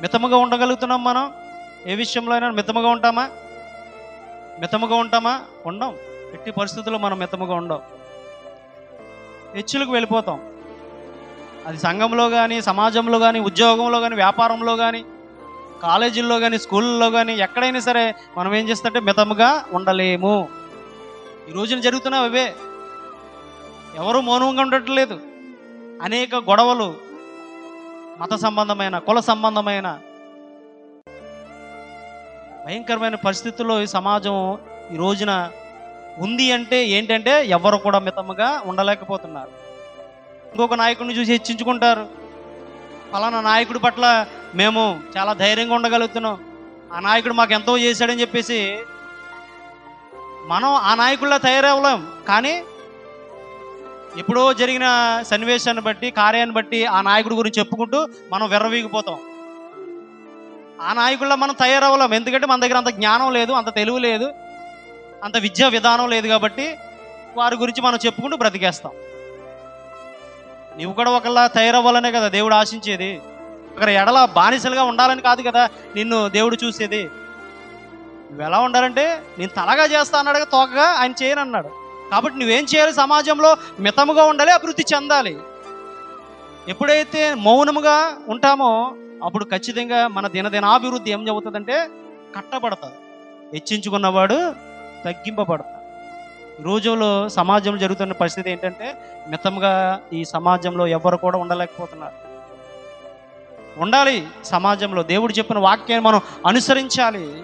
మితముగా ఉండగలుగుతున్నాం మనం? ఏ విషయంలో అయినా మితముగా ఉంటామా? మితముగా ఉంటామా? ఉండం. ఎట్టి పరిస్థితుల్లో మనం మితముగా ఉండం. హెచ్చులకు వెళ్ళిపోతాం. అది సంఘంలో కానీ సమాజంలో కానీ ఉద్యోగంలో కానీ వ్యాపారంలో కానీ కాలేజీల్లో కానీ స్కూళ్ళలో కానీ ఎక్కడైనా సరే మనం ఏం చేస్తుంటే మితముగా ఉండలేము. ఈ రోజున జరుగుతున్నావు అవే. ఎవరు మౌనంగా ఉండట్లేదు. అనేక గొడవలు మత సంబంధమైన కుల సంబంధమైన భయంకరమైన పరిస్థితుల్లో ఈ సమాజం ఈ రోజున ఉంది అంటే ఏంటంటే ఎవరు కూడా మితముగా ఉండలేకపోతున్నారు. ఇంకొక నాయకుడిని చూసి హెచ్చించుకుంటారు. ఫలానా నాయకుడి పట్ల మేము చాలా ధైర్యంగా ఉండగలుగుతున్నాం. ఆ నాయకుడు మాకు ఎంతో చేశాడని చెప్పేసి మనం ఆ నాయకుల్లా తయారవ్వలేం. కానీ ఎప్పుడో జరిగిన సన్నివేశాన్ని బట్టి కార్యాన్ని బట్టి ఆ నాయకుడి గురించి చెప్పుకుంటూ మనం విర్రవీగిపోతాం. ఆ నాయకుల్లో మనం తయారవ్వలేం. ఎందుకంటే మన దగ్గర అంత జ్ఞానం లేదు అంత తెలివి లేదు అంత విద్యా విధానం లేదు కాబట్టి వారి గురించి మనం చెప్పుకుంటూ బ్రతికేస్తాం. నువ్వు కూడా ఒకళ్ళ తయారవ్వాలనే కదా దేవుడు ఆశించేది. ఒకరి ఎడల బానిసలుగా ఉండాలని కాదు కదా నిన్ను దేవుడు చూసేది. నువ్వు ఎలా ఉండాలంటే నేను తలగా చేస్తా అన్నాడుగా తోకగా ఆయన చేయను అన్నాడు కాబట్టి నువ్వేం చేయాలి? సమాజంలో మితముగా ఉండాలి అభివృద్ధి చెందాలి. ఎప్పుడైతే మౌనముగా ఉంటామో అప్పుడు ఖచ్చితంగా మన దినదినాభివృద్ధి ఏం చెబుతుందంటే కట్టబడతాడు హెచ్చించుకున్నవాడు తగ్గింపబడతాడు. ఈ రోజుల్లో సమాజంలో జరుగుతున్న పరిస్థితి ఏంటంటే మితంగా ఈ సమాజంలో ఎవరు కూడా ఉండలేకపోతున్నారు. ఉండాలి సమాజంలో. దేవుడు చెప్పిన వాక్యాన్ని మనం అనుసరించాలి.